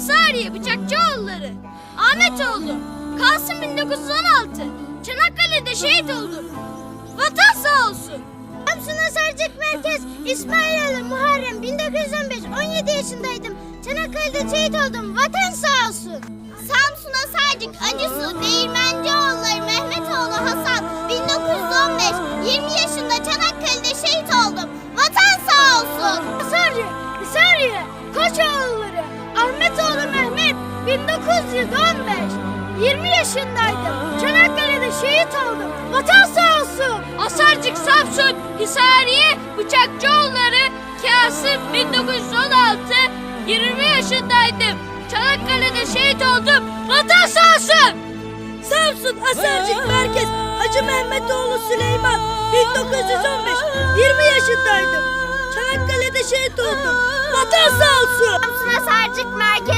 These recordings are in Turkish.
Hisariye Bıçakçıoğulları, Ahmetoğlu, Kasım 1916, Çanakkale'de şehit oldu. Vatan sağ olsun. Samsun'a Sarcık Merkez, İsmail Ali Muharrem 1915, 17 yaşındaydım. Çanakkale'de şehit oldum, vatan sağ olsun. Samsun'a Sarcık acısı, değirmenci oğulları. 1915 20 yaşındaydım. Çanakkale'de şehit oldum. Vatan sağ olsun. Asarcık Samsun, Hisariye, Bıçakçıoğulları, Kasım 1916, 20 yaşındaydım. Çanakkale'de şehit oldum. Vatan sağ olsun. Samsun Asarcık Merkez Hacı Mehmetoğlu Süleyman 1915 20 yaşındaydım. Çanakkale'de şehit oldum. Vatan sağ olsun. Samsun Asarcık Merkez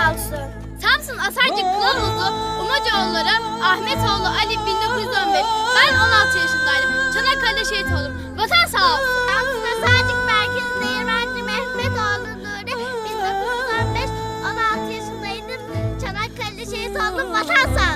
sağ olsun. Samsun Asarcık kılavuzu Umacoğulları Ahmetoğlu Ali 1915. Ben 16 yaşındaydım. Çanakkale'de şehit oldum. Vatan sağ olsun. Samsun Asarcık merkezinde Yermenci Mehmetoğlu Nuri 1915. 16 yaşındaydım. Çanakkale'de şehit oldum. Vatan sağ olsun.